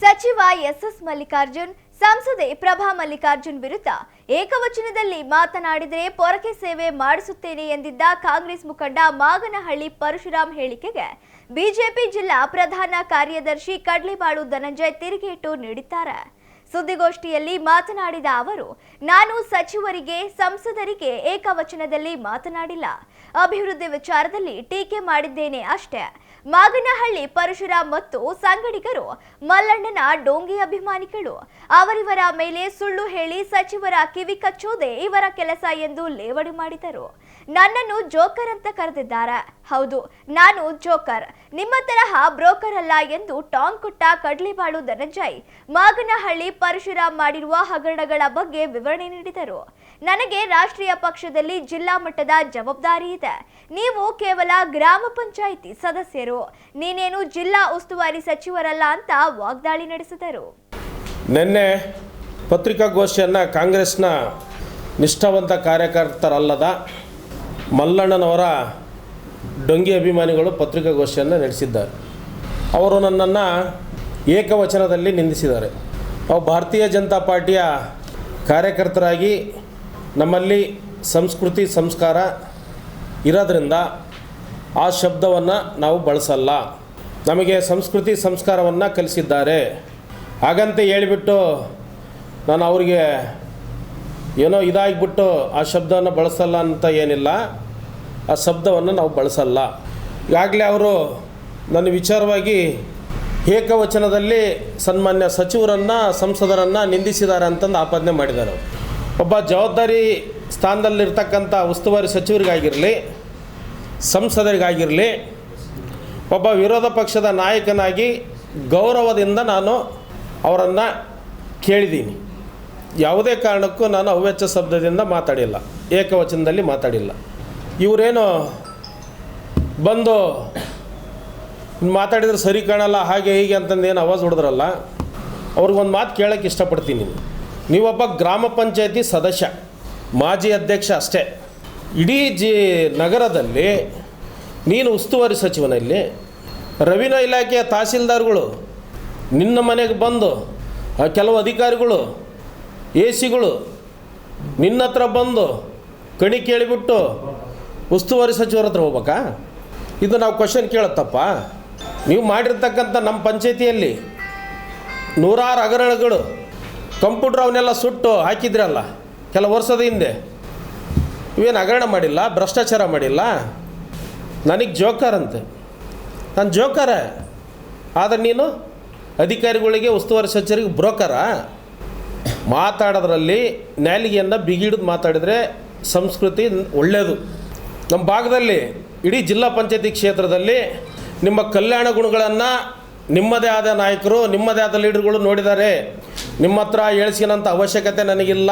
ಸಚಿವ ಎಸ್ಎಸ್ ಮಲ್ಲಿಕಾರ್ಜುನ್, ಸಂಸದೆ ಪ್ರಭಾ ಮಲ್ಲಿಕಾರ್ಜುನ್ ವಿರುದ್ಧ ಏಕವಚನದಲ್ಲಿ ಮಾತನಾಡಿದರೆ ಪೊರಕೆ ಸೇವೆ ಮಾಡಿಸುತ್ತೇನೆ ಎಂದಿದ್ದ ಕಾಂಗ್ರೆಸ್ ಮುಖಂಡ ಮಾಗನಹಳ್ಳಿ ಪರಶುರಾಮ್ ಹೇಳಿಕೆಗೆ ಬಿಜೆಪಿ ಜಿಲ್ಲಾ ಪ್ರಧಾನ ಕಾರ್ಯದರ್ಶಿ ಕಡ್ಲಿಬಾಳು ಧನಂಜಯ್ ತಿರುಗೇಟು ನೀಡಿದ್ದಾರೆ. ಸುದ್ದಿಗೋಷ್ಠಿಯಲ್ಲಿ ಮಾತನಾಡಿದ ಅವರು, ನಾನು ಸಚಿವರಿಗೆ, ಸಂಸದರಿಗೆ ಏಕವಚನದಲ್ಲಿ ಮಾತನಾಡಿಲ್ಲ. ಅಭಿವೃದ್ಧಿ ವಿಚಾರದಲ್ಲಿ ಟೀಕೆ ಮಾಡಿದ್ದೇನೆ ಅಷ್ಟೇ. ಮಾಗನಹಳ್ಳಿ ಪರಶುರಾಮ್ ಮತ್ತು ಸಂಗಡಿಗರು ಮಲ್ಲಣ್ಣನ ಡೋಂಗಿ ಅಭಿಮಾನಿಗಳು. ಅವರಿವರ ಮೇಲೆ ಸುಳ್ಳು ಹೇಳಿ ಸಚಿವರ ಕಿವಿ ಕಚ್ಚೋದೇ ಇವರ ಕೆಲಸ ಎಂದು ಲೇವಡಿ ಮಾಡಿದರು. ನನ್ನನ್ನು ಜೋಕರ್ ಅಂತ ಕರೆದಿದ್ದಾರೆ. ಹೌದು, ನಾನು ಜೋಕರ್. ನಿಮ್ಮ ತರಹ ಬ್ರೋಕರ್ ಅಲ್ಲ ಎಂದು ಟಾಂಗ್ ಕೊಟ್ಟ ಕಡ್ಲಿಬಾಳು ಧನಂಜಯ್ ಮಾಗನಹಳ್ಳಿ ಪರಶುರಾಮ್ ಮಾಡಿರುವ ಹಗರಣಗಳ ಬಗ್ಗೆ ವಿವರಣೆ ನೀಡಿದರು. ನನಗೆ ರಾಷ್ಟ್ರೀಯ ಪಕ್ಷದಲ್ಲಿ ಜಿಲ್ಲಾ ಮಟ್ಟದ ಜವಾಬ್ದಾರಿ ಇದೆ. ನೀವು ಕೇವಲ ಗ್ರಾಮ ಪಂಚಾಯಿತಿ ಸದಸ್ಯರು. ನೀನೇನು ಜಿಲ್ಲಾ ಉಸ್ತುವಾರಿ ಸಚಿವರಲ್ಲ ಅಂತ ವಾಗ್ದಾಳಿ ನಡೆಸಿದರು. ನಿನ್ನೆ ಪತ್ರಿಕಾಗೋಷ್ಠಿಯನ್ನು ಕಾಂಗ್ರೆಸ್ನ ನಿಷ್ಠಾವಂತ ಕಾರ್ಯಕರ್ತರಲ್ಲದ ಮಲ್ಲಣ್ಣನವರ ಡೊಂಗಿ ಅಭಿಮಾನಿಗಳು ಪತ್ರಿಕಾಗೋಷ್ಠಿಯನ್ನು ನಡೆಸಿದ್ದಾರೆ. ಅವರು ನನ್ನನ್ನು ಏಕವಚನದಲ್ಲಿ ನಿಂದಿಸಿದ್ದಾರೆ. ಅವು ಭಾರತೀಯ ಜನತಾ ಪಾರ್ಟಿಯ ಕಾರ್ಯಕರ್ತರಾಗಿ ನಮ್ಮಲ್ಲಿ ಸಂಸ್ಕೃತಿ ಸಂಸ್ಕಾರ ಇರೋದ್ರಿಂದ ಆ ಶಬ್ದವನ್ನು ನಾವು ಬಳಸಲ್ಲ. ನಮಗೆ ಸಂಸ್ಕೃತಿ ಸಂಸ್ಕಾರವನ್ನು ಕಲಿಸಿದ್ದಾರೆ. ಹಾಗಂತ ಹೇಳಿಬಿಟ್ಟು ನಾನು ಅವರಿಗೆ ಏನೋ ಇದಾಗಿಬಿಟ್ಟು ಆ ಶಬ್ದವನ್ನು ಬಳಸಲ್ಲ ಅಂತ ಏನಿಲ್ಲ, ಆ ಶಬ್ದವನ್ನು ನಾವು ಬಳಸಲ್ಲ. ಈಗಾಗಲೇ ಅವರು ನನ್ನ ವಿಚಾರವಾಗಿ ಏಕವಚನದಲ್ಲಿ ಸನ್ಮಾನ್ಯ ಸಚಿವರನ್ನು, ಸಂಸದರನ್ನು ನಿಂದಿಸಿದ್ದಾರೆ ಅಂತಂದು ಆಪಾದನೆ ಮಾಡಿದ್ದಾರೆ ಒಬ್ಬ ಜವಾಬ್ದಾರಿ ಸ್ಥಾನದಲ್ಲಿರ್ತಕ್ಕಂಥ ಉಸ್ತುವಾರಿ ಸಚಿವರಿಗಾಗಿರಲಿ, ಸಂಸದರಿಗಾಗಿರಲಿ, ಒಬ್ಬ ವಿರೋಧ ಪಕ್ಷದ ನಾಯಕನಾಗಿ ಗೌರವದಿಂದ ನಾನು ಅವರನ್ನು ಕೇಳಿದ್ದೀನಿ. ಯಾವುದೇ ಕಾರಣಕ್ಕೂ ನಾನು ಅವ್ಯಚ್ಚ ಶಬ್ದದಿಂದ ಮಾತಾಡಿಲ್ಲ, ಏಕವಚನದಲ್ಲಿ ಮಾತಾಡಿಲ್ಲ. ಇವರೇನು ಬಂದು ಮಾತಾಡಿದ್ರೆ ಸರಿ ಕಾಣಲ್ಲ, ಹಾಗೆ ಹೀಗೆ ಅಂತಂದು ಏನು ಅವಾಜ್ ಹೊಡೆದ್ರಲ್ಲ, ಅವ್ರಿಗೊಂದು ಮಾತು ಕೇಳೋಕ್ಕೆ ಇಷ್ಟಪಡ್ತೀನಿ ನೀವೊಬ್ಬ ಗ್ರಾಮ ಪಂಚಾಯತಿ ಸದಸ್ಯ, ಮಾಜಿ ಅಧ್ಯಕ್ಷ ಅಷ್ಟೇ. ಇಡೀ ಜಿ ನಗರದಲ್ಲಿ ನೀನು ಉಸ್ತುವಾರಿ ಸಚಿವನಲ್ಲಿ, ರವಿನ ಇಲಾಖೆಯ ತಹಸೀಲ್ದಾರ್ಗಳು ನಿನ್ನ ಮನೆಗೆ ಬಂದು ಕೆಲವು ಅಧಿಕಾರಿಗಳು ಎ ಸಿಗಳು ನಿನ್ನ ಹತ್ರ ಬಂದು ಕಣಿ ಕೇಳಿಬಿಟ್ಟು ಉಸ್ತುವಾರಿ ಸಚಿವರ ಹತ್ರ ಹೋಗ್ಬೇಕಾ? ಇದು ನಾವು ಕ್ವಶನ್ ಕೇಳತ್ತಪ್ಪ. ನೀವು ಮಾಡಿರ್ತಕ್ಕಂಥ ನಮ್ಮ ಪಂಚಾಯತಿಯಲ್ಲಿ ನೂರಾರು ಹಗರಣಗಳು ಕಂಪ್ಯೂಟ್ರ್ ಅವನ್ನೆಲ್ಲ ಸುಟ್ಟು ಹಾಕಿದ್ರಲ್ಲ, ಕೆಲ ವರ್ಷದ ಹಿಂದೆ. ಇವೇನು ಹಗರಣ ಮಾಡಿಲ್ಲ, ಭ್ರಷ್ಟಾಚಾರ ಮಾಡಿಲ್ಲ? ನನಗೆ ಜೋಕರ್ ಅಂತೆ. ನಾನು ಜೋಕರ. ಆದರೆ ನೀನು ಅಧಿಕಾರಿಗಳಿಗೆ, ಉಸ್ತುವಾರಿ ಸಚಿವರಿಗೆ ಬ್ರೋಕರಾ? ಮಾತಾಡೋದ್ರಲ್ಲಿ ನ್ಯಾಲಿಗೆಯನ್ನು ಬಿಗಿಡಿದು ಮಾತಾಡಿದರೆ ಸಂಸ್ಕೃತಿ ಒಳ್ಳೆಯದು ನಮ್ಮ ಭಾಗದಲ್ಲಿ ಇಡೀ ಜಿಲ್ಲಾ ಪಂಚಾಯತಿ ಕ್ಷೇತ್ರದಲ್ಲಿ ನಿಮ್ಮ ಕಲ್ಯಾಣ ಗುಣಗಳನ್ನು ನಿಮ್ಮದೇ ಆದ ನಾಯಕರು, ನಿಮ್ಮದೇ ಆದ ಲೀಡರ್ಗಳು ನೋಡಿದ್ದಾರೆ. ನಿಮ್ಮ ಹತ್ರ ಹೇಳ್ಸಿನಂಥ ಅವಶ್ಯಕತೆ ನನಗಿಲ್ಲ.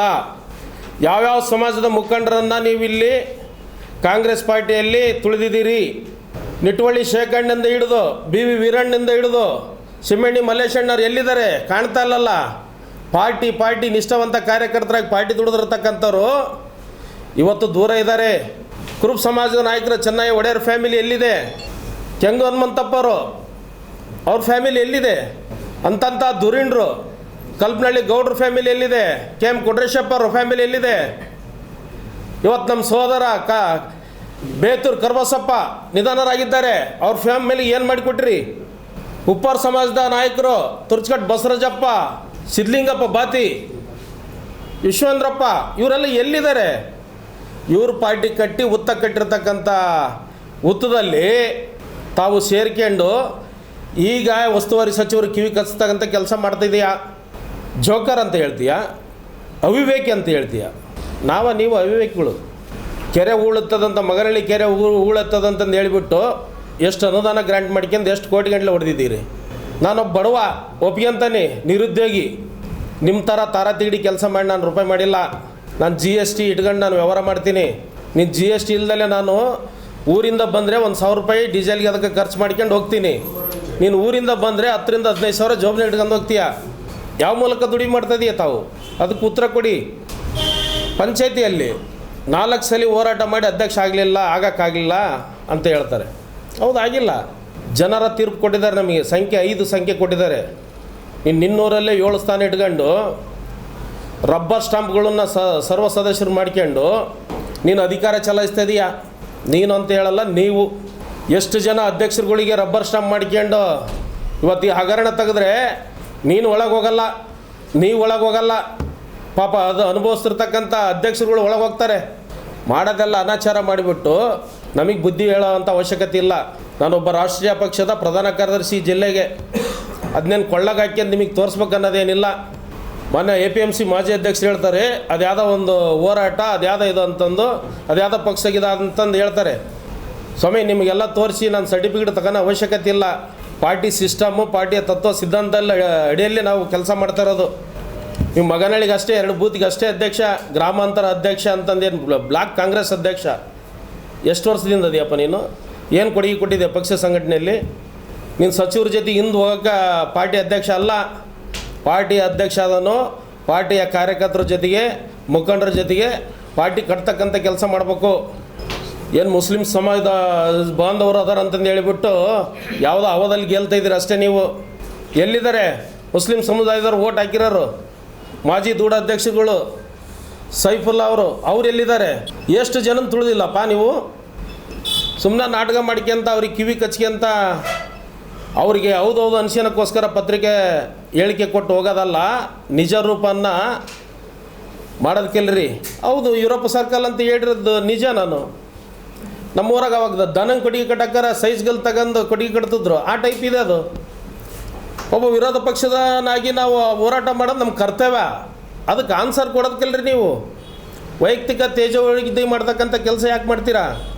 ಯಾವ್ಯಾವ ಸಮಾಜದ ಮುಖಂಡರನ್ನು ನೀವಿಲ್ಲಿ ಕಾಂಗ್ರೆಸ್ ಪಾರ್ಟಿಯಲ್ಲಿ ತುಳಿದಿದ್ದೀರಿ? ನಿಟ್ವಳ್ಳಿ ಶೇಖಣ್ಣಿಂದ ಹಿಡಿದು ಬಿ ವಿ ವೀರಣ್ಣಿಂದ ಹಿಡಿದು, ಸಿಮ್ಮಣ್ಣಿ ಮಲ್ಲೇಶಣ್ಣವ್ರು ಎಲ್ಲಿದ್ದಾರೆ? ಕಾಣ್ತಾ ಇಲ್ಲಲ್ಲ? ಪಾರ್ಟಿ ಪಾರ್ಟಿ ನಿಷ್ಠಾವಂತ ಕಾರ್ಯಕರ್ತರಾಗಿ ಪಾರ್ಟಿ ದುಡಿದಿರ್ತಕ್ಕಂಥವ್ರು ಇವತ್ತು ದೂರ ಇದ್ದಾರೆ. ಕುರುಬ್ ಸಮಾಜದ ನಾಯಕರು ಚೆನ್ನೈ ಒಡೆಯರ್ ಫ್ಯಾಮಿಲಿ ಎಲ್ಲಿದೆ? ಕೆಂಗು ಹನುಮಂತಪ್ಪರು, ಅವ್ರ ಫ್ಯಾಮಿಲಿ ಎಲ್ಲಿದೆ? ಅಂತಂಥ ದುರೀಣ್ರು ಕಲ್ಪನಹಳ್ಳಿ ಗೌಡ್ರ ಫ್ಯಾಮಿಲಿ ಎಲ್ಲಿದೆ? ಕೆ ಎಂ ಕೊಡ್ರೇಶಪ್ಪ ಅವ್ರ ಫ್ಯಾಮಿಲಿ ಎಲ್ಲಿದೆ? ಇವತ್ತು ನಮ್ಮ ಸೋದರ ಕ, ಬೇತೂರು ಕರ್ಬಸಪ್ಪ ನಿಧನರಾಗಿದ್ದಾರೆ. ಅವ್ರ ಫ್ಯಾಮಿಲಿ ಏನು ಮಾಡಿಕೊಟ್ರಿ? ಉಪ್ಪಾರ ಸಮಾಜದ ನಾಯಕರು, ತುರ್ಚಕಟ್ ಬಸವರಾಜಪ್ಪ ಸಿದ್ಲಿಂಗಪ್ಪ ಬಾತಿ, ವಿಶ್ವೇಂದ್ರಪ್ಪ, ಇವರೆಲ್ಲ ಎಲ್ಲಿದ್ದಾರೆ? ಇವ್ರ ಪಾರ್ಟಿ ಕಟ್ಟಿ ಉತ್ತ ಕಟ್ಟಿರ್ತಕ್ಕಂಥ ಉತ್ತದಲ್ಲಿ ತಾವು ಸೇರ್ಕೊಂಡು ಈಗ ಉಸ್ತುವಾರಿ ಸಚಿವರು ಕಿವಿ ಕಚ್ಚತಕ್ಕಂಥ ಕೆಲಸ ಮಾಡ್ತಿದೀಯಾ ಜೋಕರ್ ಅಂತ ಹೇಳ್ತೀಯಾ? ಅವಿವೇಕಿ ಅಂತ ಹೇಳ್ತೀಯ? ನಾವ ನೀವು ಅವಿವೇಕಿಗಳು. ಕೆರೆ ಉಳುತ್ತದಂತ ಮಗನಹಳ್ಳಿ ಕೆರೆ ಉಳುತ್ತದಂತಂದು ಹೇಳಿಬಿಟ್ಟು ಎಷ್ಟು ಅನುದಾನ ಗ್ರ್ಯಾಂಟ್ ಮಾಡ್ಕೊಂಡು ಎಷ್ಟು ಕೋಟಿ ಗಂಟಲೆ ಹೊಡೆದಿದ್ದೀರಿ? ನಾನೊಬ್ಬ ಬಡವ ಒಪ್ಕೊಂತಾನೆ ನಿರುದ್ಯೋಗಿ. ನಿಮ್ಮ ಥರ ತಾರ ತಿಗಡಿ ಕೆಲಸ ಮಾಡಿ ನಾನು ರೂಪಾಯಿ ಮಾಡಿಲ್ಲ. ನಾನು ಜಿ ಎಸ್ ಟಿ ಇಟ್ಕೊಂಡು ನಾನು ವ್ಯವಹಾರ ಮಾಡ್ತೀನಿ. ನೀನು ಜಿ ಎಸ್ ಟಿ ಇಲ್ದಲೇ ನಾನು ಊರಿಂದ ಬಂದರೆ ಒಂದು ಸಾವಿರ ರೂಪಾಯಿ ಡೀಸೆಲ್ಗೆ ಅದಕ್ಕೆ ಖರ್ಚು ಮಾಡ್ಕೊಂಡು ಹೋಗ್ತೀನಿ. ನೀನು ಊರಿಂದ ಬಂದರೆ ಹತ್ತರಿಂದ ಹದಿನೈದು ಸಾವಿರ ಜೋಬ್ನ ಇಟ್ಕೊಂಡು ಹೋಗ್ತೀಯ? ಯಾವ ಮೂಲಕ ದುಡಿ ಮಾಡ್ತಾ ಇದೀಯ ತಾವು? ಅದಕ್ಕೆ ಉತ್ತರ ಕೊಡಿ. ಪಂಚಾಯತಿಯಲ್ಲಿ ನಾಲ್ಕು ಸಲ ಹೋರಾಟ ಮಾಡಿ ಅಧ್ಯಕ್ಷ ಆಗಲಿಲ್ಲ, ಆಗೋಕ್ಕಾಗಲಿಲ್ಲ ಅಂತ ಹೇಳ್ತಾರೆ. ಹೌದು, ಆಗಿಲ್ಲ. ಜನರ ತೀರ್ಪು ಕೊಟ್ಟಿದ್ದಾರೆ ನಮಗೆ, ಸಂಖ್ಯೆ ಐದು ಸಂಖ್ಯೆ ಕೊಟ್ಟಿದ್ದಾರೆ. ಇನ್ನು ನಿನ್ನೂರಲ್ಲೇ ಏಳು ಸ್ಥಾನ ಇಟ್ಕೊಂಡು, ರಬ್ಬರ್ ಸ್ಟಾಂಪ್ಗಳನ್ನು ಸ, ಸರ್ವ ಸದಸ್ಯರು ಮಾಡ್ಕೊಂಡು, ನೀನು ಅಧಿಕಾರ ಚಲಾಯಿಸ್ತಾ ಇದೀಯಾ? ನೀನು ಅಂತ ಹೇಳಲ್ಲ, ನೀವು ಎಷ್ಟು ಜನ ಅಧ್ಯಕ್ಷರುಗಳಿಗೆ ರಬ್ಬರ್ ಸ್ಟಾಂಪ್ ಮಾಡ್ಕೊಂಡು ಇವತ್ತು ಈ ಹಗರಣ ತೆಗೆದ್ರೆ ನೀನು ಒಳಗೆ ಹೋಗಲ್ಲ, ನೀವು ಒಳಗೆ ಹೋಗಲ್ಲ. ಪಾಪ ಅದು ಅನುಭವಿಸ್ತಿರ್ತಕ್ಕಂಥ ಅಧ್ಯಕ್ಷರುಗಳು ಒಳಗೆ ಹೋಗ್ತಾರೆ. ಮಾಡೋದೆಲ್ಲ ಅನಾಚಾರ ಮಾಡಿಬಿಟ್ಟು ನಮಗೆ ಬುದ್ಧಿ ಹೇಳೋವಂಥ ಅವಶ್ಯಕತೆ ಇಲ್ಲ. ನಾನೊಬ್ಬ ರಾಷ್ಟ್ರೀಯ ಪಕ್ಷದ ಪ್ರಧಾನ ಕಾರ್ಯದರ್ಶಿ ಜಿಲ್ಲೆಗೆ ಅದನ್ನೇನು ಕೊಳ್ಳಗಾಕಿ ಅಂತ ನಿಮಗೆ ತೋರಿಸ್ಬೇಕು ಅನ್ನೋದೇನಿಲ್ಲ. ಮೊನ್ನೆ ಎ ಪಿ ಎಂ ಸಿ ಮಾಜಿ ಅಧ್ಯಕ್ಷರು ಹೇಳ್ತಾರೆ ಅದ್ಯಾವುದೋ ಒಂದು ಹೋರಾಟ ಅದ್ಯಾವುದೋ ಇದು ಅಂತಂದು ಅದ್ಯಾವುದೋ ಪಕ್ಷಗಿದೆ ಅಂತಂದು ಹೇಳ್ತಾರೆ. ಸ್ವಾಮಿ, ನಿಮಗೆಲ್ಲ ತೋರಿಸಿ ನಾನು ಸರ್ಟಿಫಿಕೇಟ್ ತಗೋಣ ಅವಶ್ಯಕತೆ ಇಲ್ಲ. ಪಾರ್ಟಿ ಸಿಸ್ಟಮು, ಪಾರ್ಟಿಯ ತತ್ವ, ಸಿದ್ಧಾಂತದಲ್ಲಿ ಅಡಿಯಲ್ಲಿ ನಾವು ಕೆಲಸ ಮಾಡ್ತಾ ಇರೋದು. ನಿಮ್ಮ ಮಗನಳ್ಳಿಗೆ ಅಷ್ಟೇ ಎರಡು ಬೂತ್ಗೆ ಅಷ್ಟೇ ಅಧ್ಯಕ್ಷ, ಗ್ರಾಮಾಂತರ ಅಧ್ಯಕ್ಷ ಅಂತಂದೇನು ಬ್ಲಾಕ್ ಕಾಂಗ್ರೆಸ್ ಅಧ್ಯಕ್ಷ. ಎಷ್ಟು ವರ್ಷದಿಂದ ಅದೆಯಪ್ಪ ನೀನು? ಏನು ಕೊಡುಗೆ ಕೊಟ್ಟಿದೆ ಪಕ್ಷ ಸಂಘಟನೆಯಲ್ಲಿ? ನೀನು ಸಚಿವರ ಜೊತೆ ಹಿಂದೆ ಹೋಗೋಕ್ಕೆ ಪಾರ್ಟಿ ಅಧ್ಯಕ್ಷ ಅಲ್ಲ. ಪಾರ್ಟಿ ಅಧ್ಯಕ್ಷ ಆದನು ಪಾರ್ಟಿಯ ಕಾರ್ಯಕರ್ತರ ಜೊತೆಗೆ, ಮುಖಂಡರ ಜೊತೆಗೆ ಪಾರ್ಟಿ ಕಟ್ತಕ್ಕಂಥ ಕೆಲಸ ಮಾಡಬೇಕು. ಏನು ಮುಸ್ಲಿಂ ಸಮಾಜದ ಬಾಂಧವರು ಅದಾರ ಅಂತಂದು ಹೇಳಿಬಿಟ್ಟು ಯಾವುದೋ ಅವದಲ್ಲಿ ಗೆಲ್ತಾ ಇದ್ದೀರ ಅಷ್ಟೇ ನೀವು. ಎಲ್ಲಿದ್ದಾರೆ? ಮುಸ್ಲಿಂ ಸಮುದಾಯದವ್ರು ಓಟ್ ಹಾಕಿರೋರು. ಮಾಜಿ ದೂಢಾಧ್ಯಕ್ಷಗಳು ಸೈಫುಲ್ಲಾ ಅವರು, ಅವ್ರು ಎಲ್ಲಿದ್ದಾರೆ? ಎಷ್ಟು ಜನ ತುಳಿದಿಲ್ಲಪ್ಪ ನೀವು? ಸುಮ್ಮನೆ ನಾಟಕ ಮಾಡ್ಕೊಂತ ಅವ್ರಿಗೆ ಕಿವಿ ಕಚ್ಕೊಂತ ಅವರಿಗೆ ಹೌದೌದು ಅನ್ಸ್ಕೊಳಕ್ಕೋಸ್ಕರ ಪತ್ರಿಕೆ ಹೇಳಿಕೆ ಕೊಟ್ಟು ಹೋಗೋದಲ್ಲ, ನಿಜ ರೂಪನ್ನು ಮಾಡೋದಕ್ಕೆಲ್ರಿ ಹೌದು, ಯುರೋಪ್ ಸರ್ಕಲ್ ಅಂತ ಹೇಳಿರೋದು ನಿಜ ನಾನು. ನಮ್ಮೂರಾಗ ಅವಾಗ ದನಂಗೆ ಕೊಡುಗೆ ಕಟ್ಟಕ್ಕಾರ ಸೈಜ್ಗಳು ತಗೊಂಡು ಕೊಡುಗೆ ಕಟ್ತಿದ್ರು. ಆ ಟೈಪ್ ಇದೆ ಅದು. ಒಬ್ಬ ವಿರೋಧ ಪಕ್ಷದನಾಗಿ ನಾವು ಹೋರಾಟ ಮಾಡೋದು ನಮ್ಮ ಕರ್ತವ್ಯ. ಅದಕ್ಕೆ ಆನ್ಸರ್ ಕೊಡೋದಕ್ಕಿಲ್ರಿ ನೀವು. ವೈಯಕ್ತಿಕ ತೇಜವಳಿಗೆ ಮಾಡ್ತಕ್ಕಂಥ ಕೆಲಸ ಯಾಕೆ ಮಾಡ್ತೀರಾ?